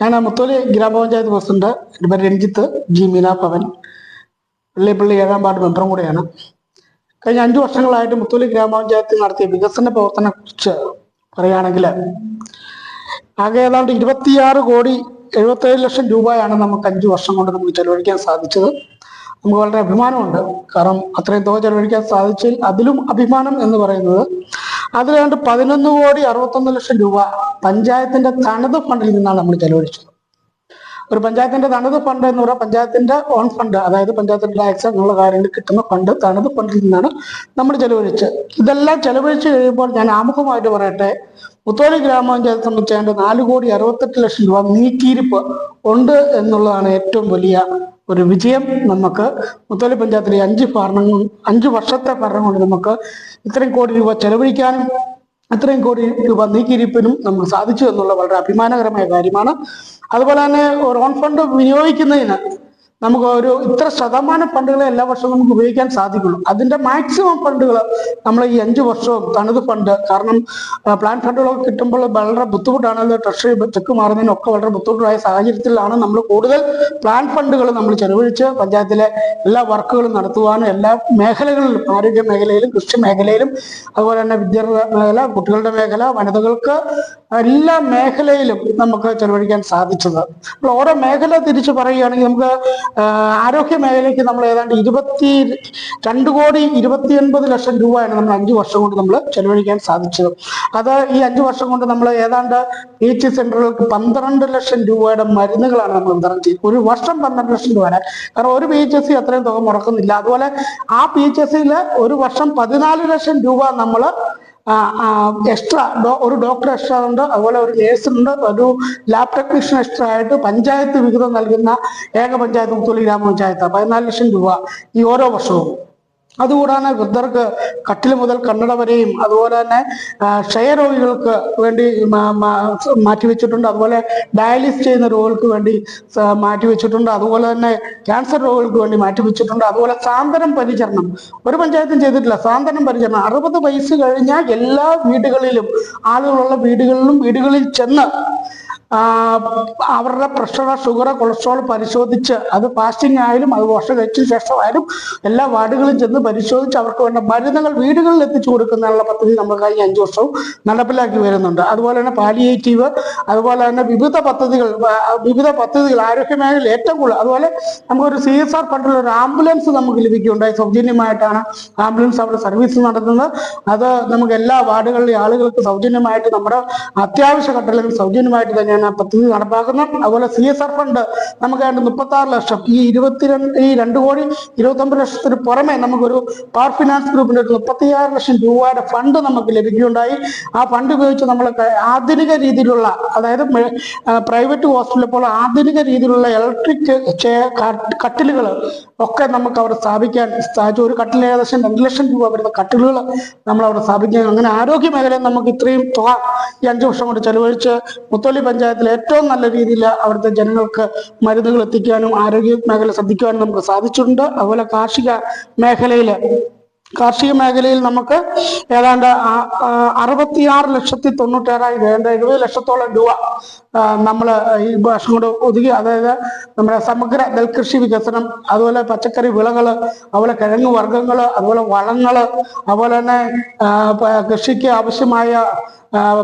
ഞാൻ മുത്തോലി ഗ്രാമപഞ്ചായത്ത് പ്രസിഡന്റ് എന്റെ പേര് രഞ്ജിത്ത് ജി മീന പവൻ വെള്ളിപ്പള്ളി ഏഴാം വാർഡ് മെമ്പറും കൂടെയാണ്. കഴിഞ്ഞ അഞ്ചു വർഷങ്ങളായിട്ട് മുത്തോലി ഗ്രാമപഞ്ചായത്ത് നടത്തിയ വികസന പ്രവർത്തനം കുറിച്ച് പറയുകയാണെങ്കിൽ ആകെ ഏതാണ്ട് ഇരുപത്തിയാറ് കോടി എഴുപത്തേഴ് ലക്ഷം രൂപയാണ് നമുക്ക് അഞ്ചു വർഷം കൊണ്ട് നമുക്ക് ചെലവഴിക്കാൻ സാധിച്ചത്. നമുക്ക് വളരെ അഭിമാനമുണ്ട്. കാരണം അത്രയും തുക ചെലവഴിക്കാൻ സാധിച്ചതിൽ അതിലും അഭിമാനം എന്ന് പറയുന്നത് അതിലാണ്ട് പതിനൊന്ന് കോടി അറുപത്തൊന്ന് ലക്ഷം രൂപ പഞ്ചായത്തിന്റെ തനത് ഫണ്ടിൽ നിന്നാണ് നമ്മൾ ചെലവഴിച്ചത്. ഒരു പഞ്ചായത്തിന്റെ തനത് ഫണ്ട് എന്ന് പറഞ്ഞാൽ പഞ്ചായത്തിന്റെ ഓൺ ഫണ്ട് അതായത് പഞ്ചായത്തിന്റെ ടാക്സ് അങ്ങനെയുള്ള കാര്യങ്ങൾ കിട്ടുന്ന ഫണ്ട് തനത് ഫണ്ടിൽ നിന്നാണ് നമ്മൾ ചെലവഴിച്ചത്. ഇതെല്ലാം ചെലവഴിച്ച് കഴിയുമ്പോൾ ഞാൻ ആമുഖമായിട്ട് പറയട്ടെ മുത്തോലി ഗ്രാമപഞ്ചായത്ത് സംബന്ധിച്ചാണ്ട് നാല് കോടി അറുപത്തെട്ട് ലക്ഷം രൂപ നീക്കിയിരിപ്പ് ഉണ്ട് എന്നുള്ളതാണ് ഏറ്റവും വലിയ ഒരു വിജയം നമുക്ക് മുത്തോലി പഞ്ചായത്തിലെ അഞ്ച് ഭരണങ്ങൾ അഞ്ച് വർഷത്തെ ഭരണം കൊണ്ട് നമുക്ക് ഇത്രയും കോടി രൂപ ചെലവഴിക്കാനും അത്രയും കോടി രൂപ നീക്കിയിരിപ്പിനും നമുക്ക് സാധിച്ചു എന്നുള്ള വളരെ അഭിമാനകരമായ കാര്യമാണ്. അതുപോലെ തന്നെ ഓൺ ഫണ്ട് വിനിയോഗിക്കുന്നതിന് നമുക്ക് ഒരു ഇത്ര ശതമാനം ഫണ്ടുകളെ എല്ലാ വർഷവും നമുക്ക് ഉപയോഗിക്കാൻ സാധിക്കുള്ളൂ. അതിന്റെ മാക്സിമം ഫണ്ടുകൾ നമ്മൾ ഈ അഞ്ചു വർഷവും തനത് ഫണ്ട് കാരണം പ്ലാൻ ഫണ്ടുകളൊക്കെ കിട്ടുമ്പോൾ വളരെ ബുദ്ധിമുട്ടാണ് അത് ട്രഷറി ചെക്ക് മാറുന്നതിനൊക്കെ വളരെ ബുദ്ധിമുട്ടായ സാഹചര്യത്തിലാണ് നമ്മൾ കൂടുതൽ പ്ലാൻ ഫണ്ടുകൾ നമ്മൾ ചെലവഴിച്ച് പഞ്ചായത്തിലെ എല്ലാ വർക്കുകളും നടത്തുവാനും എല്ലാ മേഖലകളിലും ആരോഗ്യ മേഖലയിലും കൃഷി മേഖലയിലും അതുപോലെ തന്നെ വിദ്യാഭ്യാസ മേഖല കുട്ടികളുടെ മേഖല വനിതകൾക്ക് എല്ലാ മേഖലയിലും നമുക്ക് ചെലവഴിക്കാൻ സാധിച്ചത്. ഓരോ മേഖല തിരിച്ച് പറയുകയാണെങ്കിൽ നമുക്ക് ആരോഗ്യ മേഖലയ്ക്ക് നമ്മൾ ഏതാണ്ട് ഇരുപത്തി രണ്ട് കോടി ഇരുപത്തി ഒൻപത് ലക്ഷം രൂപയാണ് നമ്മൾ അഞ്ചു വർഷം കൊണ്ട് നമ്മൾ ചെലവഴിക്കാൻ സാധിച്ചത്. അത് ഈ അഞ്ചു വർഷം കൊണ്ട് നമ്മൾ ഏതാണ്ട് പി എച്ച് സെന്ററുകൾക്ക് പന്ത്രണ്ട് ലക്ഷം രൂപയുടെ മരുന്നുകളാണ് നമ്മൾ വിതരണം ചെയ്തത്. ഒരു വർഷം പന്ത്രണ്ട് ലക്ഷം രൂപ കാരണം ഒരു പി എച്ച് എസ് സി അത്രയും തുക മുടക്കുന്നില്ല. അതുപോലെ ആ പി എച്ച് എസ് സിയിൽ ഒരു വർഷം പതിനാല് ലക്ഷം രൂപ നമ്മൾ എക്സ്ട്രാ ഒരു ഡോക്ടർ എക്സ്ട്രാ ഉണ്ട് അതുപോലെ ഒരു ഉണ്ട് ഒരു ലാബ് ടെക്നീഷ്യൻ എക്സ്ട്രാ ആയിട്ട് പഞ്ചായത്ത് വിഹിതം നൽകുന്ന ഏക പഞ്ചായത്ത് മുത്തോലി ഗ്രാമപഞ്ചായത്ത് പതിനാല് ലക്ഷം രൂപ ഈ ഓരോ വർഷവും. അതുകൂടാതെ വൃദ്ധർക്ക് കട്ടിൽ മുതൽ കണ്ണട വരെയും അതുപോലെ തന്നെ ക്ഷയരോഗികൾക്ക് വേണ്ടി മാറ്റിവെച്ചിട്ടുണ്ട്. അതുപോലെ ഡയാലിസ് ചെയ്യുന്ന രോഗികൾക്ക് വേണ്ടി മാറ്റിവെച്ചിട്ടുണ്ട്. അതുപോലെ തന്നെ ക്യാൻസർ രോഗികൾക്ക് വേണ്ടി മാറ്റിവെച്ചിട്ടുണ്ട്. അതുപോലെ സാന്ത്വനം പരിചരണം. ഒരു പഞ്ചായത്തും ചെയ്തിട്ടില്ല. സാന്ത്വനം പരിചരണം. അറുപത് വയസ്സ് കഴിഞ്ഞാൽ എല്ലാ വീടുകളിലും ആളുകളുള്ള വീടുകളിലും വീടുകളിൽ ചെന്ന് അവരുടെ പ്രഷർ ഷുഗർ കൊളസ്ട്രോൾ പരിശോധിച്ച് അത് ഫാസ്റ്റിംഗ് ആയാലും അത് വർഷം കഴിച്ചതിന് ശേഷമായാലും എല്ലാ വാർഡുകളും ചെന്ന് പരിശോധിച്ച് അവർക്ക് വേണ്ട മരുന്നുകൾ വീടുകളിൽ എത്തിച്ചു കൊടുക്കുന്നതിനുള്ള പദ്ധതി നമ്മൾ കഴിഞ്ഞ അഞ്ചു വർഷവും നടപ്പിലാക്കി വരുന്നുണ്ട്. അതുപോലെ തന്നെ പാലിയേറ്റീവ് അതുപോലെ തന്നെ വിവിധ പദ്ധതികൾ വിവിധ പദ്ധതികൾ ആരോഗ്യ മേഖലയിൽ ഏറ്റവും കൂടുതൽ അതുപോലെ നമുക്കൊരു സി എസ് ആർ ഫണ്ടിൽ ഒരു ആംബുലൻസ് നമുക്ക് ലഭിക്കുകയുണ്ടായി സൗജന്യമായിട്ടാണ് ആംബുലൻസ് അവിടെ സർവീസ് നടത്തുന്നത്. അത് നമുക്ക് എല്ലാ വാർഡുകളിലെ ആളുകൾക്ക് സൗജന്യമായിട്ട് നമ്മുടെ അത്യാവശ്യ ഘട്ടങ്ങളിൽ സൗജന്യമായിട്ട് തന്നെയാണ് ആ പദ്ധതി നടപ്പാക്കുന്നു. അതുപോലെ സി എസ് ആർ ഫണ്ട് നമുക്ക് വേണ്ട മുപ്പത്തി ആറ് ലക്ഷം ഈ ഇരുപത്തിരണ്ട് ഈ രണ്ട് കോടി ഇരുപത്തൊമ്പത് ലക്ഷത്തിന് പുറമെ നമുക്കൊരു പവർ ഫിനാൻസ് ഗ്രൂപ്പിന്റെ ഒരു മുപ്പത്തിയാറ് ലക്ഷം രൂപയുടെ ഫണ്ട് നമുക്ക് ലഭിക്കുകയുണ്ടായി. ആ ഫണ്ട് ഉപയോഗിച്ച് നമ്മൾ ആധുനിക രീതിയിലുള്ള അതായത് പ്രൈവറ്റ് ഹോസ്പിറ്റലിൽ പോലെ ആധുനിക രീതിയിലുള്ള ഇലക്ട്രിക് കട്ടിലുകൾ ഒക്കെ നമുക്ക് അവിടെ സ്ഥാപിക്കാൻ സാധിച്ചു. ഒരു കട്ടിൽ ഏകദേശം രണ്ട് ലക്ഷം രൂപ വരുന്ന കട്ടിലുകൾ നമ്മൾ അവിടെ സ്ഥാപിക്കുക അങ്ങനെ ആരോഗ്യ മേഖലയിൽ നമുക്ക് ഇത്രയും തുക ഈ അഞ്ചു വർഷം കൊണ്ട് ചെലവഴിച്ച് മുത്തോലി പഞ്ചായത്തിൽ ഏറ്റവും നല്ല രീതിയിൽ അവിടുത്തെ ജനങ്ങൾക്ക് മരുന്നുകൾ എത്തിക്കാനും ആരോഗ്യ മേഖല ശ്രദ്ധിക്കുവാനും നമുക്ക് സാധിച്ചിട്ടുണ്ട്. അതുപോലെ കാർഷിക മേഖലയിൽ കാർഷിക മേഖലയിൽ നമുക്ക് ഏതാണ്ട് അറുപത്തിയാറ് ലക്ഷത്തി തൊണ്ണൂറ്റേഴായിരം ഏതാണ്ട് എഴുപത് ലക്ഷത്തോളം രൂപ നമ്മൾ ഈ വർഷം കൊണ്ട് ഒതുക്കി അതായത് നമ്മുടെ സമഗ്ര നെൽകൃഷി വികസനം അതുപോലെ പച്ചക്കറി വിളകൾ അതുപോലെ കിഴങ്ങ് വർഗങ്ങൾ അതുപോലെ വളങ്ങൾ അതുപോലെ തന്നെ കൃഷിക്ക് ആവശ്യമായ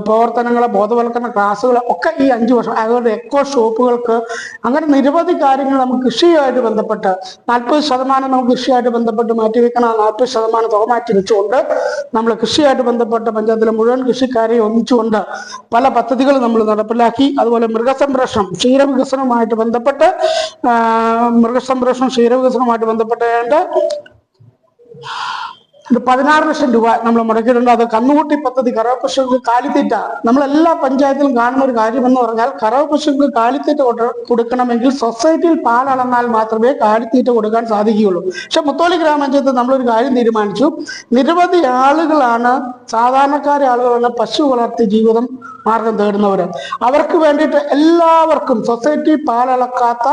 പ്രവർത്തനങ്ങൾ ബോധവൽക്കരണ ക്ലാസ്സുകൾ ഒക്കെ ഈ അഞ്ചു വർഷം അതുപോലെ എക്കോ ഷോപ്പുകൾക്ക് അങ്ങനെ നിരവധി കാര്യങ്ങൾ നമുക്ക് കൃഷിയുമായിട്ട് ബന്ധപ്പെട്ട് നാൽപ്പത് ശതമാനം നമുക്ക് കൃഷിയായിട്ട് ബന്ധപ്പെട്ട് മാറ്റിവെക്കണം നാൽപ്പത് ശതമാനം തുക മാറ്റി വെച്ചുകൊണ്ട് നമ്മൾ കൃഷിയായിട്ട് ബന്ധപ്പെട്ട പഞ്ചായത്തിലെ മുഴുവൻ കൃഷിക്കാരെ ഒന്നിച്ചുകൊണ്ട് പല പദ്ധതികൾ നമ്മൾ നടപ്പിലാക്കി. അതുപോലെ മൃഗസംരക്ഷണം ക്ഷീരവികസനവുമായിട്ട് ബന്ധപ്പെട്ട് മൃഗസംരക്ഷണം ക്ഷീരവികസനവുമായിട്ട് ബന്ധപ്പെട്ട് പതിനാറ് ലക്ഷം രൂപ നമ്മൾ മുടക്കിയിട്ടുണ്ട്. അത് കന്നുകൂട്ടി പദ്ധതി കറവ പശുക്കൾക്ക് കാലിത്തീറ്റ. നമ്മളെല്ലാ പഞ്ചായത്തിലും കാണുന്ന ഒരു കാര്യം എന്ന് പറഞ്ഞാൽ കറവ പശുക്കൾക്ക് കാലിത്തീറ്റ കൊടുക്കണമെങ്കിൽ സൊസൈറ്റിയിൽ പാലളന്നാൽ മാത്രമേ കാലിത്തീറ്റ കൊടുക്കാൻ സാധിക്കുകയുള്ളൂ. പക്ഷെ മുത്തോലി ഗ്രാമപഞ്ചായത്ത് നമ്മളൊരു കാര്യം തീരുമാനിച്ചു. നിരവധി ആളുകളാണ് സാധാരണക്കാരെ ആളുകളാണ് പശു വളർത്തി ജീവിതം മാർഗം തേടുന്നവർ അവർക്ക് വേണ്ടിയിട്ട് എല്ലാവർക്കും സൊസൈറ്റി പാലളക്കാത്ത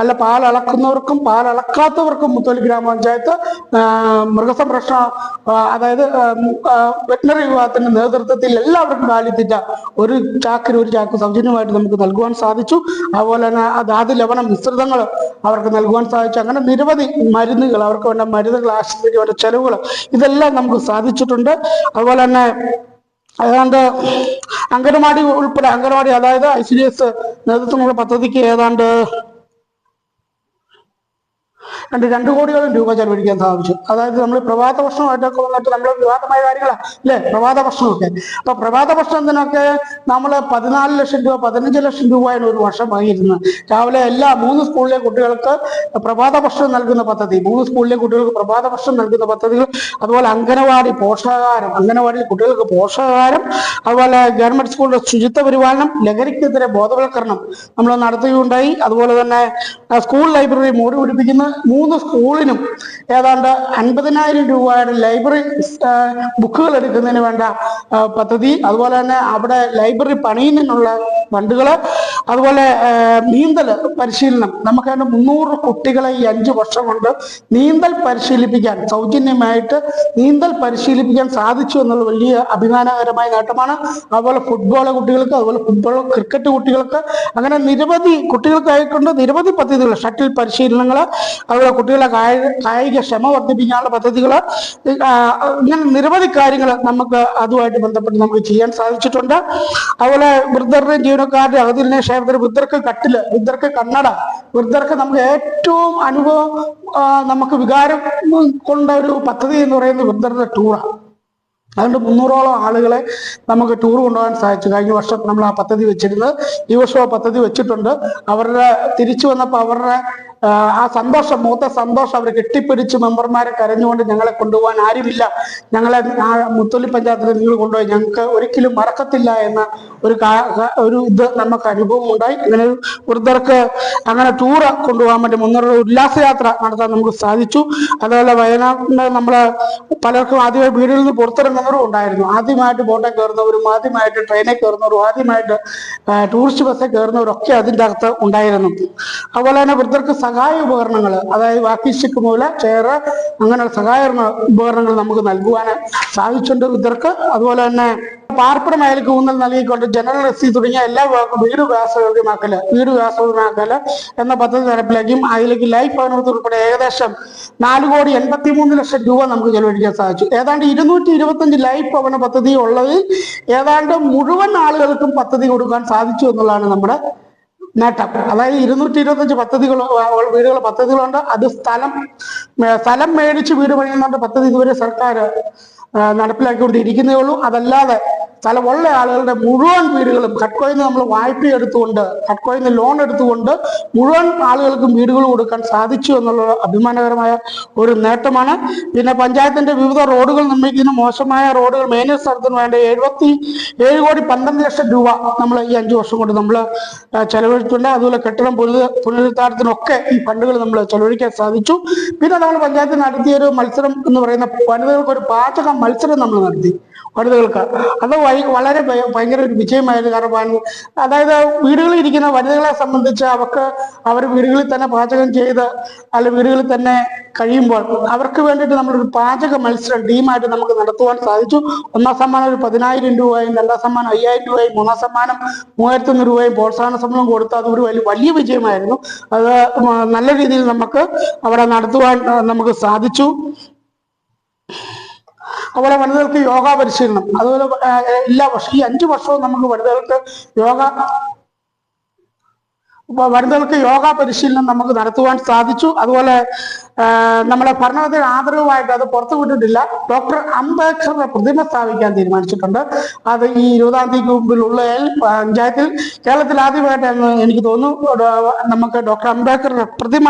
അല്ല പാലളക്കുന്നവർക്കും പാലളക്കാത്തവർക്കും മുത്തോലി ഗ്രാമപഞ്ചായത്ത് മൃഗസംരക്ഷണ അതായത് വെറ്റിനറി വിഭാഗത്തിന്റെ നേതൃത്വത്തിൽ എല്ലാവർക്കും കാലിത്തിറ്റ ഒരു ചാക്കിന് ഒരു ചാക്ക് സൗജന്യമായിട്ട് നമുക്ക് നൽകുവാൻ സാധിച്ചു. അതുപോലെ തന്നെ ധാതു ലവണ മിശ്രിതങ്ങൾ അവർക്ക് നൽകുവാൻ സാധിച്ചു. അങ്ങനെ നിരവധി മരുന്നുകൾ അവർക്ക് വേണ്ട മരുന്നുകൾ ആശുപത്രിക്ക് വേണ്ട ചെലവുകൾ ഇതെല്ലാം നമുക്ക് സാധിച്ചിട്ടുണ്ട്. അതുപോലെ തന്നെ ഏതാണ്ട് അംഗനവാടി ഉൾപ്പെടെ അംഗനവാടി അതായത് ഐ സി ഡി എസ് നേതൃത്വമുള്ള പദ്ധതിക്ക് ഏതാണ്ട് രണ്ട് രണ്ട് കോടിയോളം രൂപ ചെലവഴിക്കാൻ സാധിച്ചു. അതായത് നമ്മൾ പ്രഭാത ഭക്ഷണമായിട്ടൊക്കെ വന്നിട്ട് നമ്മൾ വിവാദമായ കാര്യങ്ങളാണ് അല്ലേ? പ്രഭാത ഭക്ഷണമൊക്കെ. അപ്പൊ പ്രഭാത ഭക്ഷണത്തിനൊക്കെ നമ്മൾ പതിനാല് ലക്ഷം രൂപ പതിനഞ്ച് ലക്ഷം രൂപയാണ് ഒരു വർഷം വാങ്ങിയിരുന്നത്. രാവിലെ എല്ലാ മൂന്ന് സ്കൂളിലെ കുട്ടികൾക്ക് പ്രഭാത ഭക്ഷണം നൽകുന്ന പദ്ധതി മൂന്ന് സ്കൂളിലെ കുട്ടികൾക്ക് പ്രഭാത ഭക്ഷണം നൽകുന്ന പദ്ധതികൾ അതുപോലെ അംഗനവാടി പോഷകാഹാരം അംഗനവാടിയിൽ കുട്ടികൾക്ക് പോഷകാഹാരം അതുപോലെ ഗവൺമെന്റ് സ്കൂളിലെ ശുചിത്വ പരിപാലനം ലഹരിക്കെതിരെ ബോധവൽക്കരണം നമ്മൾ നടത്തുകയുണ്ടായി. അതുപോലെ തന്നെ സ്കൂൾ ലൈബ്രറി മോടി പിടിപ്പിക്കുന്ന. മൂന്ന് സ്കൂളിനും ഏതാണ്ട് അൻപതിനായിരം രൂപയുടെ ലൈബ്രറി ബുക്കുകൾ എടുക്കുന്നതിന് വേണ്ട പദ്ധതി. അതുപോലെ തന്നെ അവിടെ ലൈബ്രറി പണിയുന്നതിനുള്ള ഫണ്ടുകൾ അതുപോലെ നീന്തൽ പരിശീലനം. നമുക്ക് അതിന് മുന്നൂറ് കുട്ടികളെ ഈ അഞ്ച് വർഷം കൊണ്ട് നീന്തൽ പരിശീലിപ്പിക്കാൻ സൗജന്യമായിട്ട് നീന്തൽ പരിശീലിപ്പിക്കാൻ സാധിച്ചു എന്നുള്ള വലിയ അഭിമാനകരമായ നേട്ടമാണ്. അതുപോലെ ഫുട്ബോൾ കുട്ടികൾക്ക് അതുപോലെ ഫുട്ബോൾ ക്രിക്കറ്റ് കുട്ടികൾക്ക്. അങ്ങനെ നിരവധി കുട്ടികൾക്കായിട്ടുണ്ട്. നിരവധി പദ്ധതികൾ ഷട്ടിൽ പരിശീലനങ്ങൾ അതുപോലെ കുട്ടികളെ കായിക കായിക ക്ഷമ വർദ്ധിപ്പിക്കാനുള്ള പദ്ധതികൾ ഇങ്ങനെ നിരവധി കാര്യങ്ങൾ നമുക്ക് അതുമായിട്ട് ബന്ധപ്പെട്ട് നമുക്ക് ചെയ്യാൻ സാധിച്ചിട്ടുണ്ട്. അതുപോലെ വൃദ്ധരുടെയും ജീവനക്കാരുടെ അവധിലിനെ ക്ഷേമത്തിന് വൃദ്ധർക്ക് കട്ടിൽ വൃദ്ധർക്ക് കണ്ണട വൃദ്ധർക്ക് നമുക്ക് ഏറ്റവും അനുഭവം നമുക്ക് വികാരം കൊണ്ട ഒരു പദ്ധതി എന്ന് പറയുന്നത് വൃദ്ധരുടെ ടൂറാണ് അതുകൊണ്ട് മുന്നൂറോളം ആളുകളെ നമുക്ക് ടൂർ കൊണ്ടുപോകാൻ സാധിച്ചു. കഴിഞ്ഞ വർഷം നമ്മൾ ആ പദ്ധതി വെച്ചിരുന്നത് ഈ വർഷം ആ പദ്ധതി വെച്ചിട്ടുണ്ട്. അവരുടെ തിരിച്ചു വന്നപ്പോൾ അവരുടെ ആ, സന്തോഷം മൂത്ത സന്തോഷം അവർ കെട്ടിപ്പിടിച്ച് മെമ്പർമാരെ കരഞ്ഞുകൊണ്ട് ഞങ്ങളെ കൊണ്ടുപോകാൻ ആരുമില്ല. ഞങ്ങളെ ആ മുത്തൊലി പഞ്ചായത്തിൽ നിങ്ങൾ കൊണ്ടുപോയി. ഞങ്ങൾക്ക് ഒരിക്കലും മറക്കത്തില്ല എന്ന ഒരു ഒരു ഇത് നമുക്ക് അനുഭവം ഉണ്ടായി. അങ്ങനെ വൃദ്ധർക്ക് അങ്ങനെ ടൂറ് കൊണ്ടുപോകാൻ വേണ്ടി മുന്നൂറ് ഉല്ലാസയാത്ര നടത്താൻ നമുക്ക് സാധിച്ചു. അതുപോലെ വയനാട്ടിൽ നമ്മൾ പലർക്കും ആദ്യമായി വീടിൽ നിന്ന് പുറത്തിറങ്ങുന്നവരും ഉണ്ടായിരുന്നു. ആദ്യമായിട്ട് ബോട്ടെ കയറുന്നവരും ആദ്യമായിട്ട് ട്രെയിനിൽ കയറുന്നവരും ആദ്യമായിട്ട് ടൂറിസ്റ്റ് ബസ്സിൽ കയറുന്നവരൊക്കെ അതിന്റെ അകത്ത് ഉണ്ടായിരുന്നു. അതുപോലെ തന്നെ വൃദ്ധർക്ക് സഹായ ഉപകരണങ്ങൾ അതായത് വാക്കി മൂല ചെയർ അങ്ങനെ സഹായ ഉപകരണങ്ങൾ നമുക്ക് നൽകുവാൻ സാധിച്ചിട്ടുണ്ട് ഇതർക്ക് അതുപോലെ തന്നെ പാർപ്പിട മേഖലയ്ക്ക് ഊന്നൽ നൽകിക്കൊണ്ട് ജനറൽ എസ് തുടങ്ങിയ എല്ലാ വീട് വ്യാസയോഗ്യമാക്കൽ വീട് വ്യാസയോഗ്യമാക്കൽ എന്ന പദ്ധതി നടപ്പിലാക്കിയും അതിലേക്ക് ലൈഫ് ഭവനത്തിൽ ഉൾപ്പെടെ ഏകദേശം നാല് കോടി എൺപത്തി മൂന്ന് ലക്ഷം രൂപ നമുക്ക് ചെലവഴിക്കാൻ സാധിച്ചു. ഏതാണ്ട് ഇരുന്നൂറ്റി ഇരുപത്തഞ്ച് ലൈഫ് ഭവന പദ്ധതി ഉള്ളതിൽ ഏതാണ്ട് മുഴുവൻ ആളുകൾക്കും പദ്ധതി കൊടുക്കാൻ സാധിച്ചു എന്നുള്ളതാണ് നമ്മുടെ നേട്ടം. അതായത് ഇരുന്നൂറ്റി ഇരുപത്തഞ്ച് പദ്ധതികൾ വീടുകൾ പദ്ധതികളുണ്ട്. അത് സ്ഥലം സ്ഥലം മേടിച്ച് വീട് പണിയുന്ന പദ്ധതി ഇതുവരെ സർക്കാർ നടപ്പിലാക്കി കൊണ്ടിരിക്കുന്നേ ഉള്ളൂ. അതല്ലാതെ സ്ഥലമുള്ള ആളുകളുടെ മുഴുവൻ വീടുകളും കട്കോയിൽ നിന്ന് നമ്മൾ വായ്പ എടുത്തുകൊണ്ട് കട്കോയിൽ നിന്ന് ലോൺ എടുത്തുകൊണ്ട് മുഴുവൻ ആളുകൾക്കും വീടുകൾ കൊടുക്കാൻ സാധിച്ചു എന്നുള്ള അഭിമാനകരമായ ഒരു നേട്ടമാണ്. പിന്നെ പഞ്ചായത്തിന്റെ വിവിധ റോഡുകൾ നിർമ്മിക്കുന്ന മോശമായ റോഡുകൾ മേനേജ് സ്ഥലത്തിന് വേണ്ട എഴുപത്തി ഏഴ് കോടി പന്ത്രണ്ട് ലക്ഷം രൂപ നമ്മൾ ഈ അഞ്ചു വർഷം കൊണ്ട് നമ്മൾ ചെലവഴിച്ചിട്ടുണ്ട്. അതുപോലെ കെട്ടിടം പുനരു പുനരുദ്ധാരത്തിനൊക്കെ ഈ ഫണ്ടുകൾ നമ്മൾ ചെലവഴിക്കാൻ സാധിച്ചു. പിന്നെ നമ്മൾ പഞ്ചായത്ത് നടത്തിയ ഒരു മത്സരം എന്ന് പറയുന്ന വനിതകൾക്ക് ഒരു പാചക മത്സരം നമ്മൾ നടത്തി. വനിതകൾക്ക്. അത് വഴി വളരെ ഭയങ്കര ഒരു വിജയമായിരുന്നു. കാരണം അതായത് വീടുകളിൽ ഇരിക്കുന്ന വനിതകളെ സംബന്ധിച്ച് അവർക്ക് അവർ വീടുകളിൽ തന്നെ പാചകം ചെയ്ത് അല്ല വീടുകളിൽ തന്നെ കഴിയുമ്പോൾ അവർക്ക് വേണ്ടിയിട്ട് നമ്മളൊരു പാചക മത്സരം ടീമായിട്ട് നമുക്ക് നടത്തുവാൻ സാധിച്ചു. ഒന്നാം സമ്മാനം ഒരു പതിനായിരം രൂപയും രണ്ടാം സമ്മാനം അയ്യായിരം രൂപയും മൂന്നാം സമ്മാനം മൂവായിരത്തി രൂപയും പ്രോത്സാഹന സമ്മാനം കൊടുത്ത് അത് ഒരു വലിയ വലിയ വിജയമായിരുന്നു. അത് നല്ല രീതിയിൽ നമുക്ക് അവിടെ നടത്തുവാൻ നമുക്ക് സാധിച്ചു. അതുപോലെ വനിതകൾക്ക് യോഗ പരിശീലനം. അതുപോലെ എല്ലാ വർഷവും ഈ അഞ്ചു വർഷവും നമുക്ക് വനിതകൾക്ക് യോഗ വനിതകൾക്ക് യോഗ പരിശീലനം നമുക്ക് നടത്തുവാൻ സാധിച്ചു. അതുപോലെ നമ്മളെ ഭരണത്തിൽ ആദരവുമായിട്ട് അത് പുറത്തു വിട്ടിട്ടില്ല. ഡോക്ടർ അംബേദ്കറുടെ പ്രതിമ സ്ഥാപിക്കാൻ തീരുമാനിച്ചിട്ടുണ്ട്. അത് ഈ ഇരുപതാം തീയതിക്ക് മുമ്പിലുള്ള പഞ്ചായത്തിൽ കേരളത്തിൽ ആദ്യമായിട്ടാണ് എനിക്ക് തോന്നുന്നു. നമുക്ക് ഡോക്ടർ അംബേദ്കറുടെ പ്രതിമ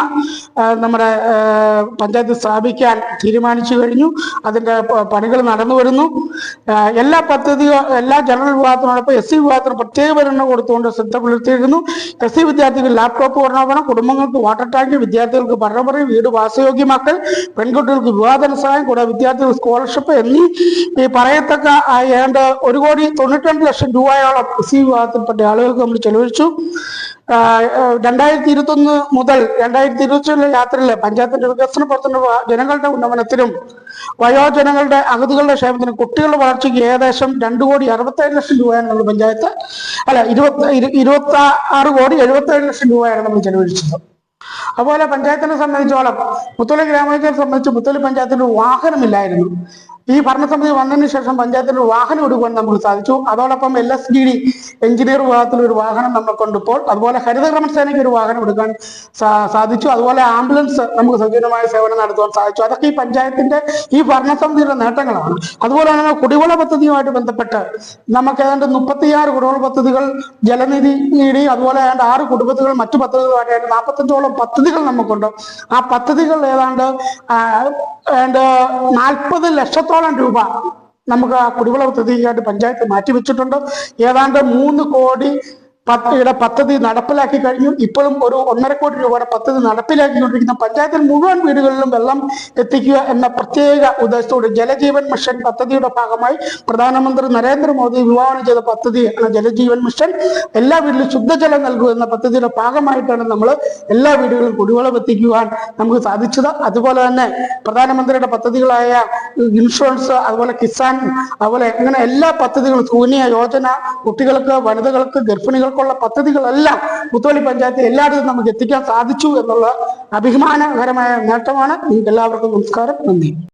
നമ്മുടെ പഞ്ചായത്തിൽ സ്ഥാപിക്കാൻ തീരുമാനിച്ചു കഴിഞ്ഞു. അതിന്റെ പണികൾ നടന്നു വരുന്നു. എല്ലാ പദ്ധതിയും എല്ലാ ജനറൽ വിഭാഗത്തിനോടൊപ്പം എസ് സി വിഭാഗത്തിന് പ്രത്യേക പരിഗണന കൊടുത്തുകൊണ്ട് ശ്രദ്ധ പുലർത്തിയിരുന്നു എസ് സി വിദ്യാർത്ഥികൾ ലാപ്ടോപ്പ് വിതരണം കുടുംബങ്ങൾക്ക് വാട്ടർ ടാങ്ക് വിദ്യാർത്ഥികൾക്ക് പഠനമുറി വീട് വാസയോഗ്യമാക്കൽ പെൺകുട്ടികൾക്ക് വിവാഹ സഹായം കൂടാതെ വിദ്യാർത്ഥികൾക്ക് സ്കോളർഷിപ്പ് എന്നീ ഈ പറയത്തക്ക ഏതാണ്ട് ഒരു കോടി തൊണ്ണൂറ്റി ലക്ഷം രൂപയോളം സി വിഭാഗത്തിൽപ്പെട്ട ആളുകൾക്ക് നമ്മൾ ചെലവഴിച്ചു. രണ്ടായിരത്തി ഇരുപത്തൊന്ന് മുതൽ രണ്ടായിരത്തി ഇരുപത്തിയൊന്നിലെ യാത്രയിലെ പഞ്ചായത്തിന്റെ വികസന പ്രവർത്തന ജനങ്ങളുടെ ഉന്നമനത്തിനും വയോജനങ്ങളുടെ അഗതികളുടെ ക്ഷേമത്തിനും കുട്ടികളുടെ വളർച്ചയ്ക്ക് ഏകദേശം രണ്ട് കോടി അറുപത്തേഴ് ലക്ഷം രൂപയാണ് പഞ്ചായത്ത്. അല്ല ഇരുപത്തി ഇരു- ഇരുപത്തി ആറ് കോടി എഴുപത്തേഴ് ലക്ഷം രൂപയാണ് നമ്മൾ ചെലവഴിച്ചത്. അതുപോലെ പഞ്ചായത്തിനെ സംബന്ധിച്ചോളം മുത്തോലി ഗ്രാമപഞ്ചായത്തെ സംബന്ധിച്ച് മുത്തോലി പഞ്ചായത്തിന് വാഹനമില്ലായിരുന്നു. ഈ ഭരണസമിതി വന്നതിന് ശേഷം പഞ്ചായത്തിന് ഒരു വാഹനം എടുക്കുവാൻ നമുക്ക് സാധിച്ചു. അതോടൊപ്പം L S D D engineer വിഭാഗത്തിൽ ഒരു വാഹനം നമ്മൾ ഇപ്പോൾ അതുപോലെ ഹരിതകർമ്മസേനയ്ക്ക് ഒരു വാഹനം എടുക്കാൻ സാധിച്ചു. അതുപോലെ ആംബുലൻസ് നമുക്ക് സൗജന്യമായ സേവനം നടത്തുവാൻ സാധിച്ചു. അതൊക്കെ ഈ പഞ്ചായത്തിന്റെ ഈ ഭരണസമിതിയുടെ നേട്ടങ്ങളാണ്. അതുപോലെ തന്നെ കുടിവെള്ള പദ്ധതിയുമായിട്ട് ബന്ധപ്പെട്ട് നമുക്ക് ഏതാണ്ട് മുപ്പത്തിയാറ് കുടിവെള്ള പദ്ധതികൾ ജലനിധി നേടി അതുപോലെ ഏതാണ്ട് ആറ് കുടുംബത്തുകൾ മറ്റു പദ്ധതികളുമായിട്ട് നാൽപ്പത്തഞ്ചോളം പദ്ധതികൾ നമുക്കുണ്ട്. ആ പദ്ധതികൾ ഏതാണ്ട് ഏതാണ്ട് നാൽപ്പത് ലക്ഷത്തോളം രൂപ നമുക്ക് ആ കുടിവെള്ള പദ്ധതിക്കായിട്ട് പഞ്ചായത്ത് മാറ്റിവെച്ചിട്ടുണ്ട്. ഏതാണ്ട് മൂന്ന് കോടി പദ്ധതിയുടെ പദ്ധതി നടപ്പിലാക്കി കഴിഞ്ഞു. ഇപ്പോഴും ഒരു ഒന്നര കോടി രൂപയുടെ പദ്ധതി നടപ്പിലാക്കിക്കൊണ്ടിരിക്കുന്ന പഞ്ചായത്തിൽ മുഴുവൻ വീടുകളിലും വെള്ളം എത്തിക്കുക എന്ന പ്രത്യേക ഉദ്ദേശത്തോടെ ജലജീവൻ മിഷൻ പദ്ധതിയുടെ ഭാഗമായി പ്രധാനമന്ത്രി നരേന്ദ്രമോദി വിഭാവനം ചെയ്ത പദ്ധതിയാണ് ജലജീവൻ മിഷൻ. എല്ലാ വീട്ടിലും ശുദ്ധജലം നൽകുക എന്ന പദ്ധതിയുടെ ഭാഗമായിട്ടാണ് നമ്മൾ എല്ലാ വീടുകളിലും കുടിവെള്ളം എത്തിക്കുവാൻ നമുക്ക് സാധിച്ചത്. അതുപോലെ തന്നെ പ്രധാനമന്ത്രിയുടെ പദ്ധതികളായ ഇൻഷുറൻസ് അതുപോലെ കിസാൻ അതുപോലെ അങ്ങനെ എല്ലാ പദ്ധതികളും ശൂന്യ യോജന കുട്ടികൾക്ക് വനിതകൾക്ക് ഗർഭിണികൾക്കുള്ള പദ്ധതികളെല്ലാം മുത്തോളി പഞ്ചായത്തിൽ എല്ലായിടത്തും നമുക്ക് എത്തിക്കാൻ സാധിച്ചു എന്നുള്ള അഭിമാനകരമായ നേട്ടമാണ്. നിങ്ങൾക്ക് എല്ലാവർക്കും നമസ്കാരം. നന്ദി.